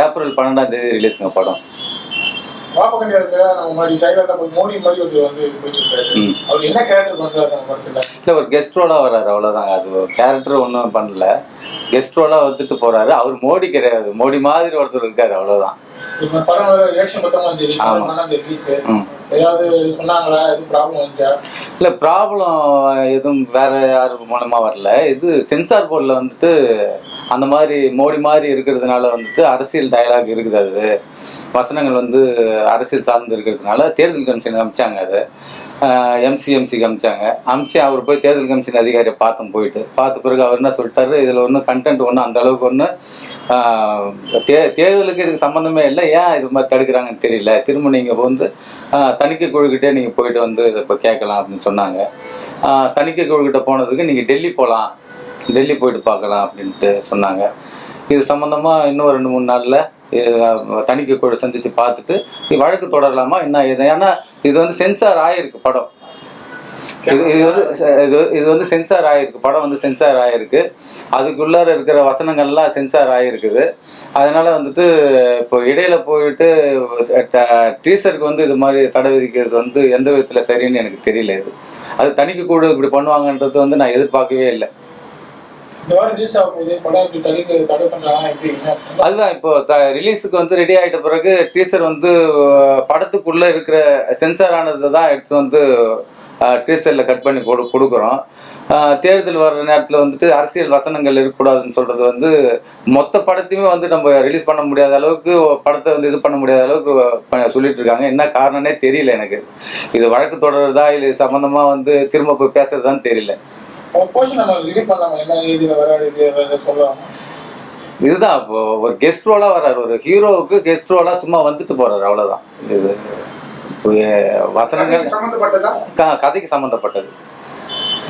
April பன்னெண்டாம் தேதி ரிலீஸுங்க படம். வாப்பகண்டி இருக்க நம்ம மாதிரி டைலர்ல போய் மோடி மாதிரி ஒருத்தர் வந்து போயிட்டு இருக்காரு ம். அவர் என்ன கேரக்டர் பண்றாரு அந்த படத்துல? இல்லை ஒரு கெஸ்ட் ரோலாக வர்றாரு அவ்வளோதாங்க அது கேரக்டர் ஒன்றும் பண்ணல. கெஸ்ட் ரோலாக வந்துட்டு போறாரு. அவர் மோடி கிடையாது. மோடி மாதிரி ஒருத்தர் இருக்காரு அவ்வளோதான் இப்ப படம் வர எலெக்ஷன் பத்தொன்பதாம் தேதி ஆமா. பன்னெண்டாம் தேதி ரிலீஸ் ம். ஏதாவது சொன்னாங்களா? எதுவும் ப்ராப்ளம் வந்துச்சா? இல்லை ப்ராப்ளம் எதுவும் வேற யாரும் மூலமாக வரல. இது சென்சார் போர்டில் வந்துட்டு அந்த மாதிரி மோடி மாதிரி இருக்கிறதுனால வந்துட்டு அரசியல் டயலாக் இருக்குது அது. வசனங்கள் வந்து அரசியல் சார்ந்து இருக்கிறதுனால தேர்தல் கமிஷன் அமிச்சாங்க அது. எம்சிஎம்சிக்கு அமிச்சாங்க அமிச்சு அவர் போய் தேர்தல் கமிஷன் அதிகாரியை பார்த்தோம் போயிட்டு பார்த்த பிறகு அவர் என்ன சொல்லிட்டாரு? இதில் ஒன்றும் கண்டென்ட் ஒன்றும் அந்த அளவுக்கு ஒன்று தே தேர்தலுக்கு இதுக்கு சம்மந்தமே இல்லை. ஏன் இது மாதிரி தடுக்கிறாங்கன்னு தெரியல. திரும்ப நீங்கள் வந்து தணிக்கை குழுக்கிட்டே நீங்கள் போயிட்டு வந்து இதை இப்போ கேட்கலாம் அப்படின்னு சொன்னாங்க. தணிக்கை குழுக்கிட்ட போனதுக்கு நீங்கள் டெல்லி போகலாம் டெல்லி போயிட்டு பார்க்கலாம் அப்படின்ட்டு சொன்னாங்க. இது சம்மந்தமாக இன்னும் ரெண்டு மூணு நாளில் தணிக்கை குழு சந்திச்சு பார்த்துட்டு வழக்கு தொடரலாமா? என்ன இது ஏன்னா இது வந்து சென்சார் ஆயிருக்கு படம். இது இது வந்து இது இது வந்து சென்சார் ஆயிருக்கு. படம் வந்து சென்சார் ஆயிருக்கு. அதுக்குள்ளார இருக்கிற வசனங்கள்லாம் சென்சார் ஆயிருக்குது. அதனால வந்துட்டு இப்போ இடையில போயிட்டு டீச்சருக்கு வந்து இது மாதிரி தடை விதிக்கிறது வந்து எந்த விதத்துல சரின்னு எனக்கு தெரியல இது. அது தணிக்கை கூட இப்படி பண்ணுவாங்கன்றது வந்து நான் எதிர்பார்க்கவே இல்லை. அதுதான் இப்போ த ரிலீஸுக்கு வந்து ரெடி ஆகிட்ட பிறகு டீசர் வந்து படத்துக்குள்ளே படத்துக்குள்ள இருக்கிற சென்சார் ஆனதை தான் எடுத்து வந்து டீசரில் கட் பண்ணி கொடு கொடுக்குறோம். தேர்தல் வர்ற நேரத்தில் வந்துட்டு அரசியல் வசனங்கள் இருக்கக்கூடாதுன்னு சொல்கிறது வந்து மொத்த படத்தையுமே வந்து நம்ம ரிலீஸ் பண்ண முடியாத அளவுக்கு படத்தை வந்து இது பண்ண முடியாத அளவுக்கு சொல்லிட்டு இருக்காங்க. என்ன காரணம்னே தெரியல எனக்கு. இது வழக்கு தொடர்றதா இல்லை சம்மந்தமாக வந்து திரும்ப போய் பேசுறதான்னு தெரியல. போர்ஷன் நம்ம ரிலீவ் பண்ணலாமா? என்ன ஏதில் வராது சொல்லலாமா? இதுதான். இப்போ ஒரு கெஸ்ட் ரோலா வர்றாரு. ஒரு ஹீரோவுக்கு கெஸ்ட் ரோலா சும்மா வந்துட்டு போறாரு. அவ்வளவுதான். இது இப்போ வசனங்கள். கதைக்கு சம்மந்தப்பட்டதா?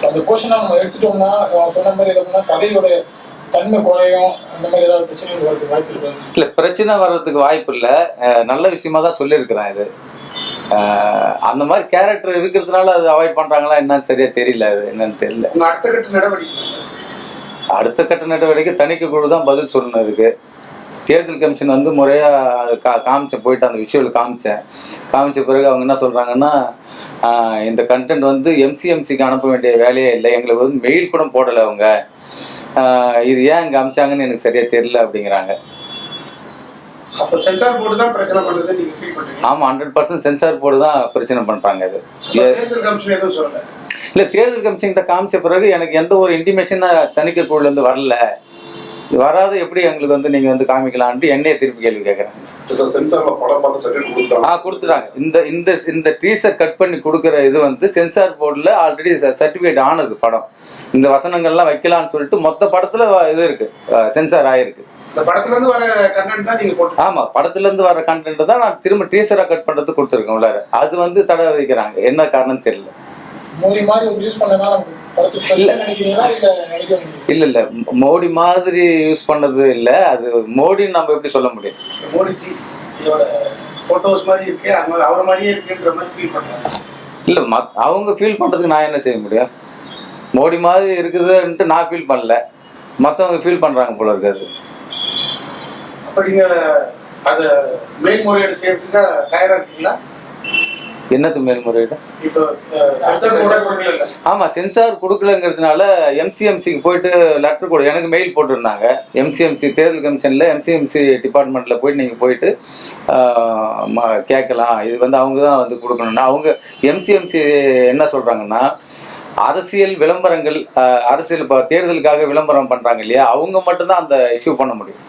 அந்த போர்ஷன் நம்ம எடுத்துட்டோம்னா சொன்ன மாதிரி எதுனா கதையோட தன்மை குறையும். அந்த மாதிரி ஏதாவது பிரச்சனைகள் வரதுக்கு வாய்ப்பு இல்ல பிரச்சனை வர்றதுக்கு வாய்ப்பு இல்லை. நல்ல விஷயமா தான் சொல்லியிருக்கிறேன் இது. அந்த மாதிரி கேரக்டர் இருக்கிறதுனால அது அவாய்ட் பண்றாங்களா? என்னன்னு சரியா தெரியல. அது என்னன்னு தெரியல. அடுத்த கட்ட நடவடிக்கை அடுத்த கட்ட நடவடிக்கை தணிக்கை குழு தான் பதில் சொல்லணும் இதுக்கு தேர்தல் கமிஷன் வந்து முறையா அது கா காமிச்சேன் போயிட்டு அந்த விஷுவல் காமிச்சேன். காமிச்ச பிறகு அவங்க என்ன சொல்றாங்கன்னா ஆஹ், இந்த கண்டென்ட் வந்து எம்சிஎம்சிக்கு அனுப்ப வேண்டிய வேலையே இல்லை. எங்களுக்கு வந்து மெயில் கூட போடலை அவங்க. இது ஏன் இங்கே அமிச்சாங்கன்னு எனக்கு சரியா தெரியல அப்படிங்கிறாங்க. அப்ப சென்சார் போர்டு தான் பிரச்சனை பண்ணுது நீங்க ஃபீல் பண்றீங்க. ஆமாம் ஹண்ட்ரட் பர்சன்ட் சென்சார் போர்டு தான் பிரச்சனை பண்ணுறாங்க இது. தேர்தல் கமிஷன் எதுவும் சொல்லல. இல்லை தேர்தல் கமிஷன்கிட்ட காமிச்ச பிறகு எனக்கு எந்த ஒரு இன்டிமேஷனாக தணிக்கை குழுலேருந்து வரல. வராத எப்படி எங்களுக்கு வந்து நீங்கள் வந்து காமிக்கலான்ட்டு என்னையே திருப்பி கேள்வி கேட்குறாங்க ஆ கொடுத்துட்டாங்க. இந்த இந்த இந்த டீசர் கட் பண்ணி கொடுக்குற இது வந்து சென்சார் போர்டில் ஆல்ரெடி சர்டிஃபிகேட் ஆனது படம். இந்த வசனங்கள்லாம் வைக்கலாம்னு சொல்லிட்டு மொத்த படத்தில் இது இருக்கு. சென்சார் ஆயிருக்கு. இந்த படத்துல இருந்து வர கண்டென்ட் தான் நீங்க போட்டு ஆமாம் படத்துலேருந்து வர கண்டென்ட் தான் நான் திரும்ப டீசராக கட் பண்ணுறதுக்கு கொடுத்துருக்கேன் உள்ளார. அது வந்து தடை விதிக்கிறாங்க. என்ன காரணம் தெரியல. மோடி மாதிரி யூஸ் பண்ணனால இல்ல. இல்ல மோடி மாதிரி யூஸ் பண்ணது இல்ல. அது மோடின்னு நம்ம எப்படி சொல்ல முடியும்? மோடிஜி போட்டோஸ் மாதிரி இருக்கு அது அவரை மாதிரியே இருக்குன்ற மாதிரி ஃபீல் பண்றாங்க இல்ல அவங்க ஃபீல் பண்றதுக்கு நான் என்ன செய்ய முடியும்? மோடி மாதிரி இருக்குதுன்ட்டு நான் ஃபீல் பண்ணல. மத்தவங்க ஃபீல் பண்றாங்க போல இருக்காது அப்ப நீங்க அதை மேல்முறையீடு செய்யறதுக்கு தயாரா இருக்கீங்களா? என்னது மேல்முறையீடு? இப்போ ஆமா சென்சார் கொடுக்கலங்கிறதுனால எம்சிஎம்சிக்கு போயிட்டு லெட்டர் கொடு எனக்கு மெயில் போட்டிருந்தாங்க. எம்சிஎம்சி தேர்தல் கமிஷன்ல எம்சிஎம்சி டிபார்ட்மெண்ட்ல போயிட்டு நீங்க போயிட்டு கேட்கலாம். இது வந்து அவங்க தான் வந்து கொடுக்கணும்னா அவங்க எம்சிஎம்சி என்ன சொல்றாங்கன்னா அரசியல் விளம்பரங்கள் அரசியல் இப்போ தேர்தலுக்காக விளம்பரம் பண்றாங்க இல்லையா? அவங்க மட்டும்தான் அந்த இஷ்யூ பண்ண முடியும்.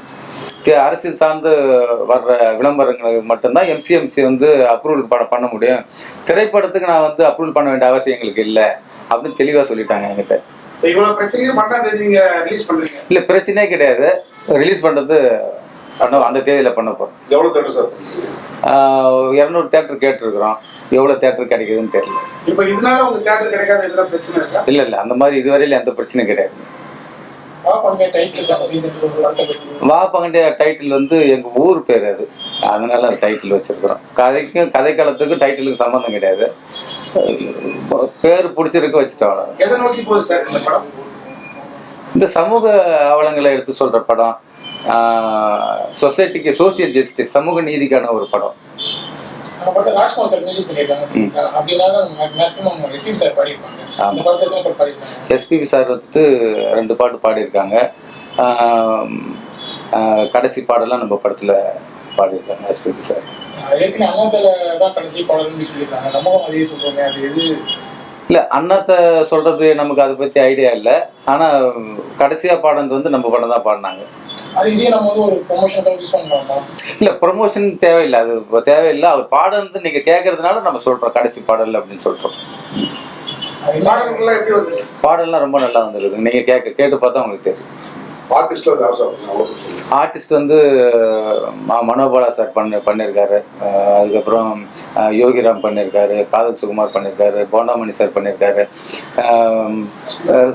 அரசியல் சார்ந்து வர்ற விளம்பரங்களுக்கு மட்டும்தான் எம்சிஎம்சி வந்து அப்ரூவல் பண்ண பண்ண முடியும். திரைப்படத்துக்கு நான் வந்து அப்ரூவல் பண்ண வேண்டிய அவசியம் எங்களுக்கு இல்லை. அப்படின்னு தெளிவாக சொல்லிட்டாங்க என்கிட்ட. இல்லை பிரச்சனையே கிடையாது. ரிலீஸ் பண்ணுறது பண்ண அந்த தேதியில் பண்ண போகிறோம் எவ்வளவு தேட்டர் சார்? இரநூறு தேட்டர் கேட்டிருக்கிறோம். எவ்வளோ தேட்டர் கிடைக்குதுன்னு தெரியல. இப்போ இதனால உங்க தேட்டர் கிடைக்காத பிரச்சனை இல்லை இல்லை அந்த மாதிரி இதுவரையில் எந்த பிரச்சனையும் கிடையாது. வா பகண்டிய டைட்டில் வந்து எங்கள் ஊர் பேர் அது. அதனால டைட்டில் வச்சிருக்கிறோம். கதைக்கும் கதைக்களத்துக்கும் டைட்டிலுக்கு சம்மந்தம் கிடையாது. பேர் பிடிச்சிருக்கு வச்சுட்டோம் இந்த சமூக அவலங்களை எடுத்து சொல்ற படம் சொசைட்டிக்கு சோசியல் ஜஸ்டிஸ் சமூக நீதிக்கான ஒரு படம். அந்த படத்தை ராஜ்குமார் சார் மியூசிக் பண்ணியிருக்காங்க. அப்படின்னா மேக்ஸிமம் எஸ்பி சார் பாடியிருப்பாங்க. அந்த படத்தை எத்தனை பேர் பாடியிருக்காங்க எஸ்பிபி சார் வந்துட்டு ரெண்டு பாட்டு பாடியிருக்காங்க. கடைசி பாடலாம் நம்ம படத்தில் பாடியிருக்காங்க எஸ்பிபி சார். ஏற்கனவே அண்ணாத்தல தான் கடைசி பாடல்னு சொல்லியிருக்காங்க. நம்மளும் அதே சொல்றோமே அது எது? இல்லை அண்ணாத்த சொல்கிறது நமக்கு அதை பற்றி ஐடியா இல்லை. ஆனால் கடைசியாக பாடினது வந்து நம்ம படம் தான் பாடினாங்க. இதே நம்ம வந்து ஒரு ப்ரொமோஷனுக்காக யூஸ் பண்ணலாமா இல்லை ப்ரொமோஷன் தேவையில்லை. அது தேவையில்லை. அவர் பாடுறது நீங்கள் கேட்கறதுனால நம்ம சொல்கிறோம் கடைசி பாடல் அப்படின்னு சொல்கிறோம் வந்து பாடல்லாம் ரொம்ப நல்லா வந்துருக்குது. நீங்கள் கேட்க கேட்டு பார்த்தா உங்களுக்கு தெரியும். ஆர்டிஸ்ட் வந்து மனோபாலா சார் பண்ண பண்ணியிருக்காரு அதுக்கப்புறம் யோகிராம் பண்ணியிருக்காரு காதல் சுகுமார் பண்ணியிருக்காரு போண்டாமணி சார் பண்ணியிருக்காரு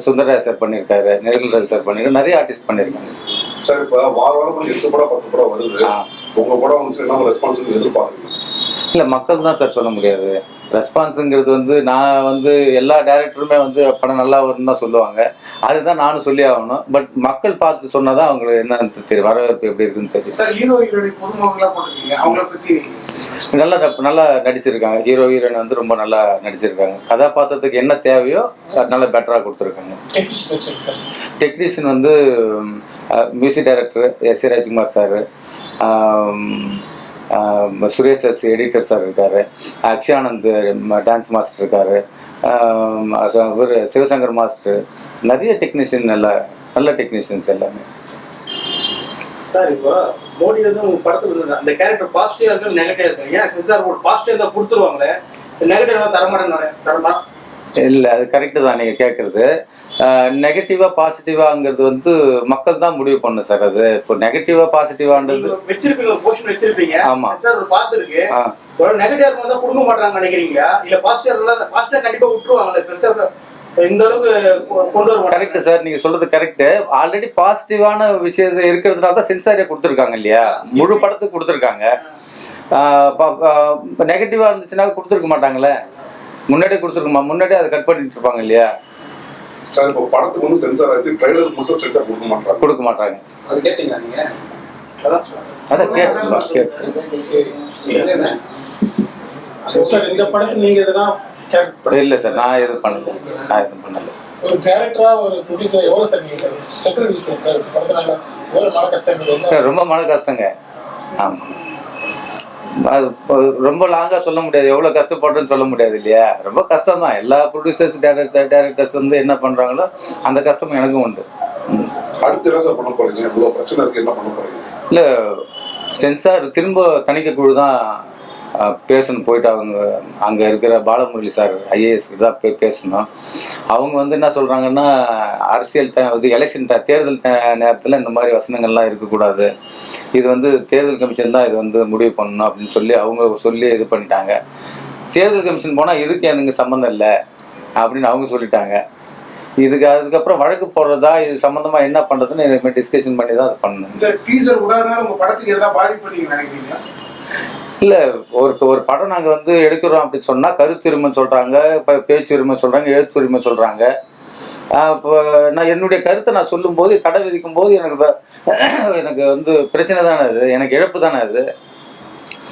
சுந்தரராஜ் சார் பண்ணியிருக்காரு நெடுங்கல் சார் பண்ணியிருக்காரு நிறைய ஆர்டிஸ்ட் பண்ணியிருக்காங்க சார் இப்ப வார வாரம் கொஞ்சம் எட்டு படம் பத்து படம் வருது. உங்க படம் வந்து என்ன ரெஸ்பான்சிபிலிட்டி எதிர்பார்க்குறீங்க இல்லை மக்கள் தான் சார் சொல்ல முடியாது. ரெஸ்பான்ஸுங்கிறது வந்து நான் வந்து எல்லா டேரக்டருமே வந்து படம் நல்லா வரும்னு தான் சொல்லுவாங்க. அதுதான் நானும் சொல்லி ஆகணும். பட் மக்கள் பார்த்துட்டு சொன்னால் தான் அவங்களுக்கு என்னன்னு தெரியும் வரவேற்பு எப்படி இருக்குன்னு தெரியும். நல்லா நல்லா நடிச்சிருக்காங்க. ஹீரோ ஹீரோயின் வந்து ரொம்ப நல்லா நடிச்சிருக்காங்க. கதாபாத்திரத்துக்கு என்ன தேவையோ நல்லா பெட்டராக கொடுத்துருக்காங்க. டெக்னிஷியன் வந்து music director S. A. Rajkumar sir Suresh S editor sir இருக்காரு. அக்ஷயானந்த் டான்ஸ் மாஸ்டர் இருக்காரு. இவர் சிவசங்கர் மாஸ்டர் நிறைய டெக்னீஷியன் நல்ல நல்ல டெக்னீஷியன்ஸ் எல்லாமே. சார் இப்போ மோடி வந்து உங்க படத்துல அந்த கேரக்டர் பாசிட்டிவா இருக்கு நெகட்டிவா இருக்கு? ஏன் சென்சார் போர்டு பாசிட்டிவ் தான் கொடுத்துருவாங்களே? நெகட்டிவ் எல்லாம் தரமாட்டேன் தரமா? இல்லை அது கரெக்டு தான் நீங்கள் கேட்குறது நெகட்டிவாக பாசிட்டிவாங்கிறது வந்து மக்கள் தான் முடிவு பண்ணணும் சார் அது. இப்போ நெகட்டிவாக பாசிட்டிவான்றது வச்சிருப்பீங்க வச்சிருப்பீங்க. ஆமா. சென்சார் போர்டு பார்த்துருக்கு ஆ. ஒரு நெகட்டிவா இருக்கும் தான் கொடுக்க மாட்டாங்க நினைக்கிறீங்களா? இல்ல. கரெக்ட் சார் நீங்க சொல்றது கரெக்ட் ஆல்ரெடி பாசிட்டிவான விஷயம் இருக்கிறதுனால தான் சென்சாரே கொடுத்துருக்காங்க இல்லையா? முழு படத்துக்கு கொடுத்துருக்காங்க. நெகட்டிவா இருந்துச்சுன்னா கொடுத்துருக்க மாட்டாங்களே? முன்னாடியே கொடுத்துருக்குமா முன்னாடியே அதை கட் பண்ணிட்டு இருப்பாங்க இல்லையா? சார் இப்போ படத்துக்கு வந்து சென்சார் ஆயிடுச்சு ட்ரைலருக்கு மட்டும் சென்சார் கொடுக்க மாட்டாங்க. கொடுக்க மாட்டாங்க. அது கேட்டீங்களா நீங்க? அதான் கேட்டு கேட்டு சார் இந்த படத்துல நீங்க எதனா கேரக்டர் இல்லை சார் நான் எதுவும் பண்ணல. நான் எதுவும் பண்ணல. ஒரு டேரக்டரா ஒரு ப்ரொடியூசர் எவ்வளவு சார் நீங்க வந்து ரொம்ப மன கஷ்டங்க இப்போ ரொம்ப லாங்காக சொல்ல முடியாது. எவ்வளோ கஷ்டப்பட்டுன்னு சொல்ல முடியாது இல்லையா? ரொம்ப கஷ்டம் தான் எல்லா ப்ரொடியூசர்ஸ் டேரக்டர் டேரக்டர்ஸ் வந்து என்ன பண்ணுறாங்களோ அந்த கஷ்டம் எனக்கும் உண்டு. இல்லை சென்சார் திரும்ப தணிக்கை குழு தான் பேசணும் போயிட்டு அவங்க அங்கே இருக்கிற பாலமுரளி சார் ஐஏஎஸ் தான் போய் பேசணும். அவங்க வந்து என்ன சொல்கிறாங்கன்னா அரசியல் ட இது எலெக்ஷன் ட தேர்தல் நேரத்தில் இந்த மாதிரி வசனங்கள்லாம் இருக்கக்கூடாது. இது வந்து தேர்தல் கமிஷன் தான் இது வந்து முடிவு பண்ணணும் அப்படின்னு சொல்லி அவங்க சொல்லி இது பண்ணிட்டாங்க. தேர்தல் கமிஷன் போனால் இதுக்கு எனக்கு சம்மந்தம் இல்லை அப்படின்னு அவங்க சொல்லிட்டாங்க. இதுக்கு அதுக்கப்புறம் வழக்கு போடுறதா இது சம்மந்தமாக என்ன பண்ணுறதுன்னு டிஸ்கஷன் பண்ணி தான் அது பண்ணணும். இல்லை ஒரு ஒரு படம் நாங்கள் வந்து எடுக்கிறோம் அப்படி சொன்னால் கருத்துரிமை சொல்கிறாங்க இப்போ பேச்சுரிமை சொல்கிறாங்க எழுத்துரிமை சொல்கிறாங்க இப்போ நான் என்னுடைய கருத்தை நான் சொல்லும்போது தடை விதிக்கும் போது எனக்கு எனக்கு வந்து பிரச்சனை தானே அது எனக்கு இழப்பு தானே அது.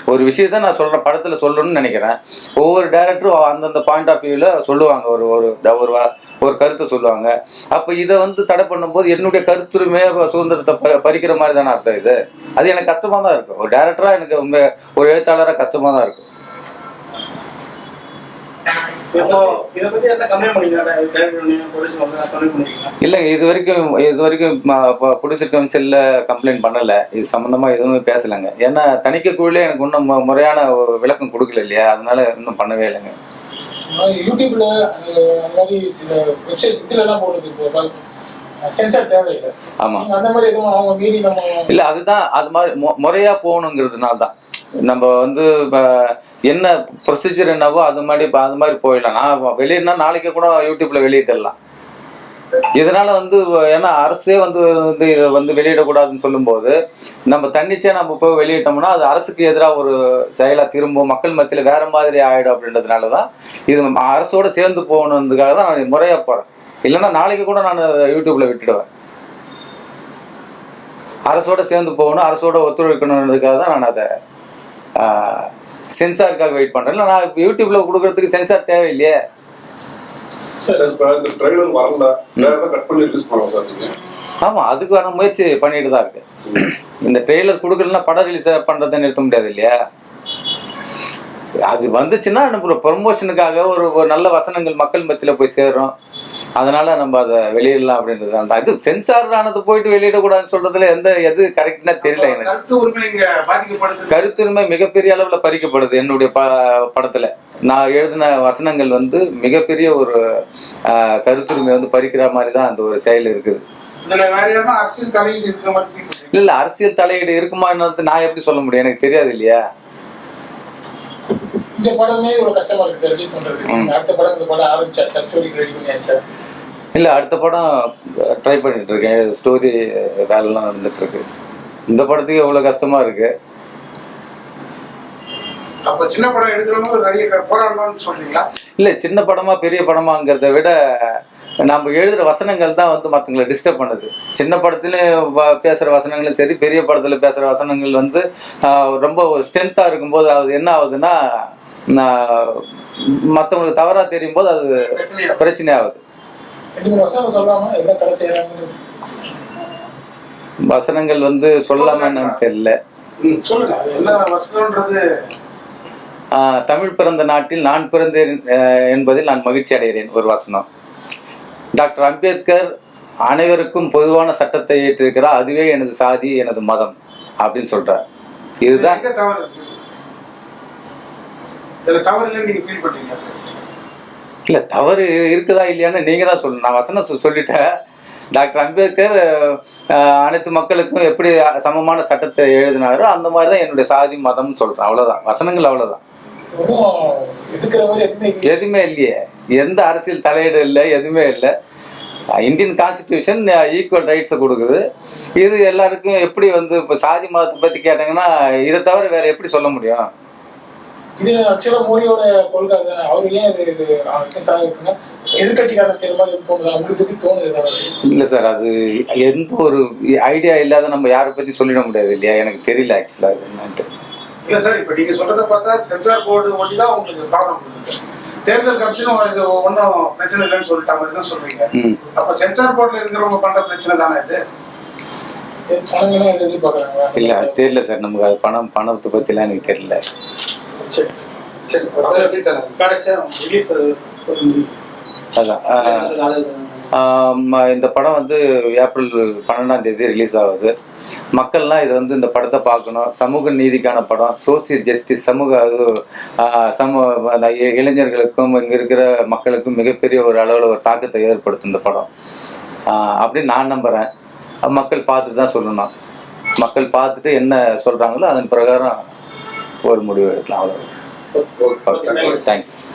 ஒரு விஷயத்த நான் சொல்றேன் படத்துல சொல்லணும்னு நினைக்கிறேன். ஒவ்வொரு டேரக்டரும் அந்தந்த பாயிண்ட் ஆஃப் வியூல சொல்லுவாங்க. ஒரு ஒரு ஒரு ஒரு கருத்தை சொல்லுவாங்க. அப்ப இதை வந்து தடை பண்ணும்போது என்னுடைய கருத்துருமே சுதந்திரத்தை ப- பறிக்கிற மாதிரி தானே அர்த்தம் இது? அது எனக்கு கஷ்டமா தான் இருக்கும். ஒரு டேரக்டரா எனக்கு ஒரு எழுத்தாளரா கஷ்டமா தான் இருக்கும். இல்லைங்க இது வரைக்கும் இது வரைக்கும் ப்ரொடியூசர் கவுன்சிலில் கம்ப்ளைண்ட் பண்ணலை. இது சம்மந்தமாக எதுவுமே பேசலைங்க. ஏன்னா தணிக்கை குழுலே எனக்கு இன்னும் முறையான ஒரு விளக்கம் கொடுக்கல இல்லையா? அதனால இன்னும் பண்ணவே இல்லைங்க. யூடியூப்ல அந்த மாதிரி சில வெப்சைட்ஸ் இதுல எல்லாம் போடுறது சென்சார் தேவையில்லை. ஆமாம் நீங்க அந்த மாதிரி எதுவும் அவங்க மீறி நம்ம இல்லை அதுதான் அது மாதிரி மு முறையாக போகணுங்கிறதுனால தான். நம்ம வந்து என்ன ப்ரொசீஜர் என்னவோ அது மாதிரி அது மாதிரி போயிடலாம். நான் வெளியிடனா நாளைக்கு கூட யூடியூப்ல வெளியிட்டுடலாம். இதனால வந்து ஏன்னா அரசே வந்து வந்து இதை வந்து வெளியிடக்கூடாதுன்னு சொல்லும்போது நம்ம தன்னிச்சையாக நம்ம போய் வெளியிட்டோம்னா அது அரசுக்கு எதிராக ஒரு செயலாக திரும்பும் மக்கள் மத்தியில் வேற மாதிரி ஆயிடும் அப்படின்றதுனால தான் இது அரசோட சேர்ந்து போகணுன்றதுக்காக தான் நான் முறையாக போகிறேன் இல்லைன்னா நாளைக்கு கூட நான் யூடியூப்ல விட்டுடுவேன். அரசோட சேர்ந்து போகணும் அரசோட ஒத்துழைக்கணுன்றதுக்காக தான் நான் அதை சென்சாருக்காக வெயிட் பண்ணுறேன் இல்லை நான் இப்போ யூடியூப்பில் கொடுக்குறதுக்கு சென்சார் தேவையில்லையே. நீங்க? ஆமாம் அதுக்கான முயற்சி பண்ணிட்டு தான் இருக்கு. இந்த ட்ரெய்லர் கொடுக்கலன்னா படம் ரிலீஸ் பண்ணுறதை நிறுத்த முடியாது இல்லையா? அது வந்துச்சுன்னா நம்ம ப்ரொமோஷனுக்காக ஒரு ஒரு நல்ல வசனங்கள் மக்கள் மத்தியில் போய் சேரும். அதனால நம்ம அதை வெளியிடலாம் அப்படின்றது தான். இது சென்சார் ஆனது போயிட்டு வெளியிடக்கூடாதுன்னு சொல்றதுல எந்த எது கரெக்ட்னா தெரியல எனக்கு. கருத்துரிமை மிகப்பெரிய அளவில் பறிக்கப்படுது என்னுடைய ப படத்துல. நான் எழுதின வசனங்கள் வந்து மிகப்பெரிய ஒரு கருத்துரிமை வந்து பறிக்கிற மாதிரி தான் அந்த ஒரு செயல் இருக்குது? இல்ல இல்ல அரசியல் தலையீடு இருக்குமான்னு நான் எப்படி சொல்ல முடியும்? எனக்கு தெரியாது இல்லையா? இந்த படமே ஒரு கஷ்டமா இருக்கு சார் ரிலீஸ் பண்றதுக்கு. அடுத்த படம் இந்த படம் ஆரம்பிச்சாச்சா ஸ்டோரி ரெடி பண்ணியாச்சா இல்ல அடுத்த படம் ட்ரை பண்ணிட்டு இருக்கேன். ஸ்டோரி வேலைலாம் நடந்துட்டு இருக்கு. இந்த படத்துக்கு எவ்வளவு கஷ்டமா இருக்கு? அப்ப சின்ன படம் எடுக்கிறவங்க நிறைய போராடணும்னு சொல்றீங்களா? இல்ல சின்ன படமா பெரிய படமாங்கிறத விட நம்ம எழுதுற வசனங்கள் தான் வந்து மற்றவங்களை டிஸ்டர்ப் பண்ணுது. சின்ன படத்துல வ- பேசுற வசனங்களும் சரி பெரிய படத்துல பேசுற வசனங்கள் வந்து ஆஹ், ரொம்ப ஸ்ட்ரென்த்தா இருக்கும்போது அது என்ன ஆகுதுன்னா மற்றவங்களுக்கு தவறா தெரியும் போது அது பிரச்சனை ஆகுது வசனங்கள் வந்து சொல்லாம என்னன்னு தெரியல. தமிழ் பிறந்த நாட்டில் நான் பிறந்தேன் என்பதில் நான் மகிழ்ச்சி அடைகிறேன் ஒரு வசனம். டாக்டர் அம்பேத்கர் அனைவருக்கும் பொதுவான சட்டத்தை ஏற்றிருக்கிறார் அதுவே எனது சாதி எனது மதம் அப்படின்னு சொல்றார். இதுதான் இதுல தவறு இல்லைன்னு நீங்க ஃபீல் பண்றீங்களா சார் இல்ல தவறு இருக்குதா இல்லையான்னு நீங்க தான் சொல்லணும். நான் வசனம் சொல்லிட்டேன். டாக்டர் அம்பேத்கர் அனைத்து மக்களுக்கும் எப்படி சமமான சட்டத்தை எழுதினாரோ அந்த மாதிரி தான் என்னுடைய சாதி மதம்னு சொல்றேன். அவ்வளவுதான். வசனங்கள் மாதிரி எதுவுமே இல்லை. எதுவுமே இல்லையே. எந்த அரசியல் தலையீடு இல்லை எதுவுமே இல்லை. இந்தியன் கான்ஸ்டிடியூஷன் ஈக்குவல் ரைட்ஸை கொடுக்குது. இது எல்லாருக்கும் எப்படி வந்து இப்போ சாதி மதத்தை பற்றி கேட்டாங்கன்னா இதை தவிர வேற எப்படி சொல்ல முடியும்? இது ஆக்சுவலா மோடியோட கொள்கை தானே அவர் ஏன் இது இது எதிர்கட்சிக்காரன் செய்யற மாதிரி தோணுதா உங்களுக்கு தோணுது இல்லை சார் அது எந்த ஒரு ஐடியா இல்லாத நம்ம யாரை பற்றி சொல்லிட முடியாது இல்லையா? எனக்கு தெரியல ஆக்சுவலாக அது என்னன்ட்டு. இல்ல சார் இப்ப நீங்க சொல்றத பார்த்தா சென்சார் போர்டு தான் உங்களுக்கு ப்ராப்ளம் கொடுக்குது. தேர்தல் கமிஷனும் இது ஒன்றும் பிரச்சனை இல்லைன்னு சொல்லிட்ட மாதிரி தான் சொல்றீங்க. ம். அப்ப சென்சார் போர்டுல இருக்கிறவங்க பண்ற பிரச்சனை தானே இது? இல்லை அது தெரியல சார் நமக்கு அது பணம் பணத்தை பற்றிலாம் எனக்கு தெரியல. சரி சரி எப்படி சார் கடைசியா ரிலீஸ் அதான் ஆஹ், ஆம், இந்த படம் வந்து ஏப்ரல் பன்னெண்டாம் தேதி ரிலீஸ் ஆகுது. மக்கள்லாம் இது வந்து இந்த படத்தை பார்க்கணும். சமூக நீதிக்கான படம். சோசியல் ஜஸ்டிஸ் சமூக அது ஆஹ், சமூ அந்த இளைஞர்களுக்கும் இங்கே இருக்கிற மக்களுக்கும் மிகப்பெரிய ஒரு அளவில் ஒரு தாக்கத்தை ஏற்படுத்தும் இந்த படம். ஆஹ், அப்படின்னு நான் நம்புகிறேன் மக்கள் பார்த்து தான் சொல்லணும். மக்கள் பார்த்துட்டு என்ன சொல்கிறாங்களோ அதன் பிரகாரம் ஒரு முடிவு எடுக்கலாம். அவ்வளோ ஓகே தேங்க்யூ தேங்க்யூ